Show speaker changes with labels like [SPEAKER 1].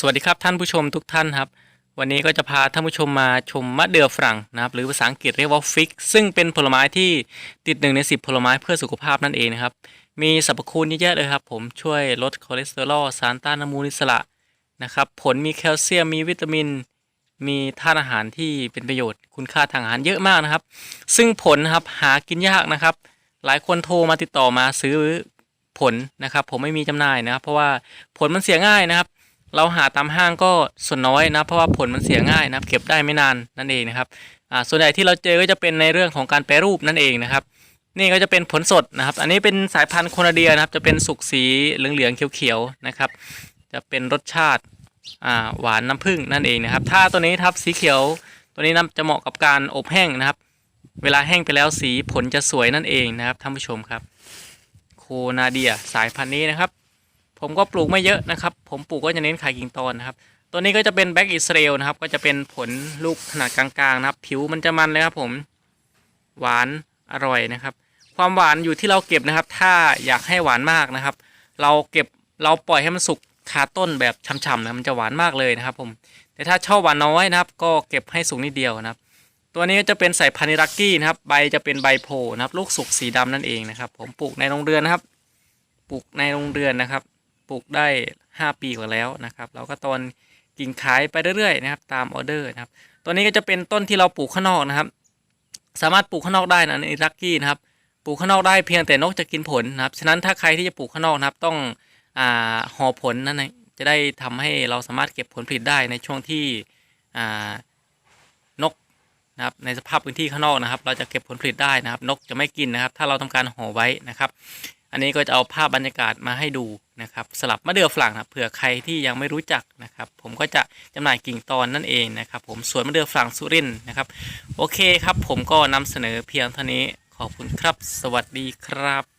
[SPEAKER 1] สวัสดีครับท่านผู้ชมทุกท่านครับ วันนี้ก็จะพาท่านผู้ชมมาชมมะเดื่อฝรั่งนะครับ หรือภาษาอังกฤษเรียกว่าฟิก ซึ่งเป็นผลไม้ที่ติดหนึ่งใน 10 ผลไม้เพื่อสุขภาพนั่นเองนะครับ มีสรรพคุณเยอะแยะเลยครับ ผมช่วยลดคอเลสเตอรอลสารต้านอนุมูลอิสระนะครับ ผลมีแคลเซียมมีวิตามิน มีธาตุอาหารที่เป็นประโยชน์คุณค่าทางอาหารเยอะมากนะครับ ซึ่งผลครับหากินยากนะครับ หลายคนโทรมาติดต่อมาซื้อผลนะครับ ผมไม่มีจำหน่ายนะครับ เพราะว่าผลมันเสียง่ายนะครับ เราหาตามห้างก็ส่วนน้อยนะเพราะว่าผลมันเสียง่ายนะเก็บได้ไม่นานนั่นเองนะครับอ่าส่วนใหญ่ที่เราเจอก็จะเป็นในเรื่องของการแปรรูปนั่นเองนะครับ นี่ก็จะเป็นผลสดนะครับ อันนี้เป็นสายพันธุ์โคนาเดียนะครับ จะเป็นสุกสีเหลืองๆเขียวๆนะครับ จะเป็นรสชาติอ่าหวานน้ำผึ้งนั่นเองนะครับ ถ้าตัวนี้ครับสีเขียว ตัวนี้นจะเหมาะกับการอบแห้งนะครับ เวลาแห้งไปแล้วสีผลจะสวยนั่นเองนะครับท่านผู้ชมครับ โคนาเดียสายพันธุ์นี้นะครับ ผมก็ปลูกไม่เยอะนะครับ ผมปลูกก็จะเน้นขายกิ่งตอนนะครับ ตัวนี้ก็จะเป็นแบ็กอิสราเอลนะครับ ก็จะเป็นผลลูกขนาดกลางๆนะครับ ผิวมันจะมันเลยครับผม หวานอร่อยนะครับ ความหวานอยู่ที่เราเก็บนะครับ ถ้าอยากให้หวานมากนะครับ เราเก็บเราปล่อยให้มันสุกคาต้นแบบช่ำๆนะมันจะหวานมากเลยนะครับ ผม แต่ถ้าชอบหวานน้อยนะครับ ก็เก็บให้สุกนิดเดียวนะครับ ตัวนี้ก็จะเป็นสายพันธุ์รักกี้นะครับ ใบจะเป็นใบโพนะครับ ลูกสุกสีดำนั่นเองนะครับ ผมปลูกในโรงเรือนนะครับ ปลูกในโรงเรือนนะครับ ปลูกได้ 5 ปีกว่าแล้วนะครับเราก็ตอนกิ่งขายไปเรื่อยๆนะครับตามออเดอร์นะครับตัวนี้ก็จะเป็นต้นที่เราปลูกข้างนอกนะครับ สามารถปลูกข้างนอกได้นะในลักกี้นะครับปลูกข้างนอกได้เพียงแต่นกจะกินผลนะครับฉะนั้นถ้าใครที่จะปลูกข้างนอกนะครับต้องอ่าห่อผลนั่นเองจะได้ทำให้เราสามารถเก็บผลผลิตได้ในช่วงที่อ่านกนะครับในสภาพพื้นที่ข้างนอกนะครับ เราจะเก็บผลผลิตได้นะครับ นกจะไม่กินนะครับ ถ้าเราทำการห่อไว้นะครับ อันนี้ก็จะเอาภาพบรรยากาศมาให้ดูนะครับสลับมะเดื่อฝรั่งนะเผื่อใครที่ยังไม่รู้จักนะครับ ผมก็จะจำหน่ายกิ่งตอนนั่นเองนะครับ ผมสวนมะเดื่อฝรั่งสุรินทร์นะครับ โอเคครับ ผมก็นำเสนอเพียงเท่านี้ขอบคุณครับ สวัสดีครับ